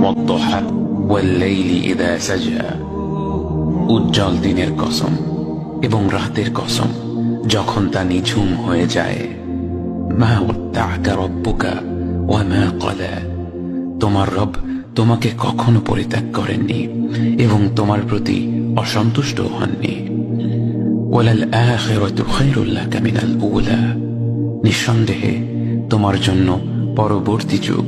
والضحى والليل إذا سجى উজ্জ্বল দিনের কসম এবং রাতের কসম যখন তা নিঝুম হয়ে যায় মা ওয়াত্তাআকা রব্বুকা ওয়া মা ক্বালা তোমার রব তোমাকে কখনো পরিত্যাগ করেননি এবং তোমার প্রতি অসন্তুষ্ট হননি ওয়ালাল আখিরাতু খায়রুল লাকা মিনাল উলা নিঃসন্দেহে তোমার জন্য পরবর্তী যুগ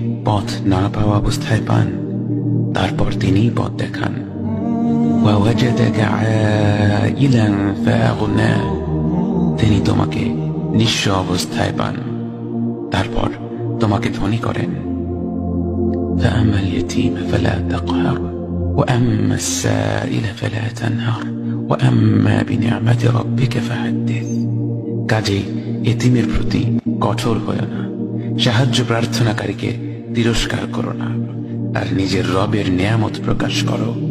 পথ না পাওয়া অবস্থায় পান তারপর তিনি পথ দেখান ووجدك عائلا فأغنى তিনি তোমাকে নিঃস্ব অবস্থায় পান তারপর তোমাকে ধনী করেন فأما اليتيم فلا تقهر وأما السائل فلا تنهر وأما بنعمة ربك فحدث কাজেই এতিমের প্রতি কঠোর হয় না সাহায্য প্রার্থনাকারীকে তিরস্কার করো না আর নিজের রবের নিয়ামত প্রকাশ করো।